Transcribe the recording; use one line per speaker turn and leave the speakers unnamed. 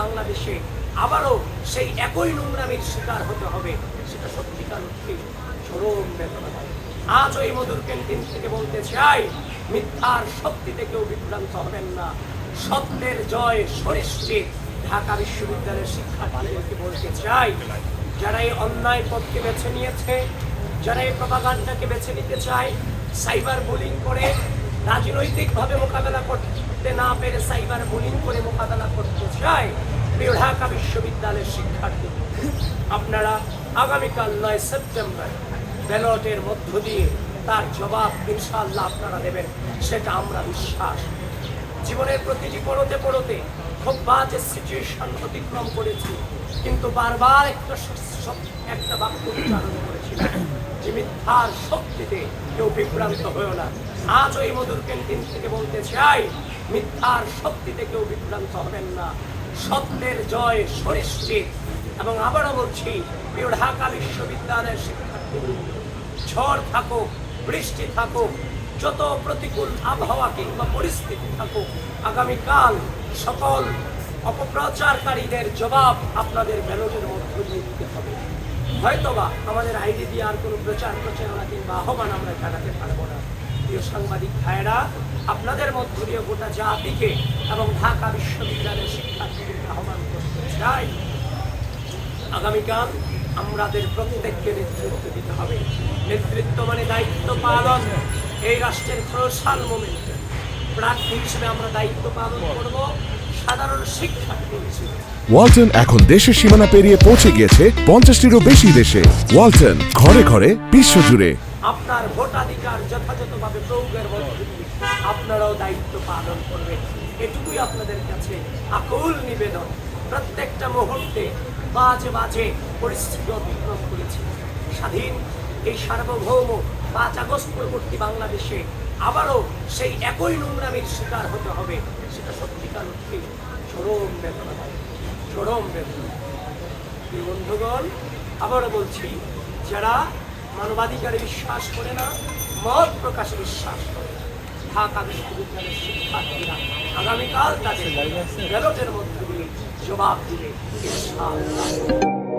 বাংলাদেশে আবারও সেই একই নোংরামির শিকার হতে হবে, সেটা সত্যিকার অর্থে চরম বেদনা। আজ ওই মধুর ক্যান্টিন থেকে বলতে চাই, মিথ্যার শক্তিতে কেউ বিভ্রান্ত হবেন না। সত্যের জয় সরিষ্ঠে ঢাকা বিশ্ববিদ্যালয়ের শিক্ষা শিক্ষার্থীদেরকে বলতে চাই, যারা এই অন্যায় পথকে বেছে নিয়েছে, যারা এই প্রপাগান্ডাকে বেছে নিতে চায়, সাইবার বুলিং করে, রাজনৈতিকভাবে মোকাবেলা করতে না পেরে সাইবার বুলিং করে মোকাবেলা করতে চায় প্রিয় ঢাকা বিশ্ববিদ্যালয়ের শিক্ষার্থী। আপনারা আগামীকাল নয় সেপ্টেম্বর ব্যালটের মধ্য দিয়ে তার জবাব ইনশাআল্লাহ আপনারা দেবেন, সেটা আমরা বিশ্বাস। জীবনের প্রতিটি পড়তে পড়তে খুব বাজে সিচুয়েশন অতিক্রম করেছি, কিন্তু বারবার একটা একটা বাক্য উচ্চারণ করেছিলাম। মিথ্যার শক্তিতে কেউ বিভ্রান্ত হয়েও না। আজ ওই মধুর ক্যান্টিন থেকে বলতে চাই, মিথ্যার শক্তিতে কেউ বিভ্রান্ত হবেন না। সত্যের জয় সরিষ্ঠে এবং আবারও বলছি, প্রিয় ঢাকা বিশ্ববিদ্যালয়ের শিক্ষার্থী, ঝড় থাকুক, বৃষ্টি থাকুক, যত প্রতিকূল আবহাওয়া কিংবা পরিস্থিতি থাকুক, আগামীকাল সকল অপপ্রচারকারীদের জবাব আপনাদের ব্যালটের মধ্য দিয়ে দিতে হবে। হয়তোবা আমাদের আইডি দিয়ে আর কোনো প্রচার প্রচারণা কিংবা আহ্বান আমরা জানাতে পারব না। প্রিয় সাংবাদিক ভাইয়েরা, আপনাদের মধ্য দিয়ে গোটা জাতিকে এবং ঢাকা বিশ্ববিদ্যালয়ের শিক্ষার্থীদের আহ্বান করতে চাই। আগামীকাল আমাদের প্রত্যেককে নেতৃত্ব দিতে হবে। নেতৃত্ব মানে দায়িত্ব পালন। এই রাষ্ট্রের ক্রোশাল মোমেন্ট প্রার্থী হিসেবে আমরা দায়িত্ব পালন করব। সাধারণ হিসেবে
ওয়ালটন এখন দেশের সীমানা পেরিয়ে পৌঁছে গিয়েছে পঞ্চাশটিরও বেশি দেশে। ওয়ালটন ঘরে ঘরে বিশ্বজুড়ে।
আপনার ভোটাধিকার যথাযথভাবে প্রয়োগের মধ্যে আপনারাও দায়িত্ব পালন করবেন। এটুকুই আপনাদের কাছে আকুল নিবেদন। প্রত্যেকটা মুহূর্তে বাজে বাজে পরিস্থিতি অতিক্রম করেছে। স্বাধীন এই সার্বভৌম পাঁচ আগস্ট পরবর্তী বাংলাদেশে আবারও সেই একই নোংরামির শিকার হতে হবে সেটা সত্যিকার অর্থে চরম বেদনা। চরম বেদনা। বন্ধুগণ আবারও বলছি যারা মানবাধিকারে বিশ্বাস করে না মত প্রকাশে বিশ্বাস করে না, ঢাকা বিশ্ববিদ্যালয়ের শিক্ষার্থীরা আগামীকাল তাদের ব্যালটের মধ্যে দিয়ে জবাব দিবে ইনশাআল্লাহ।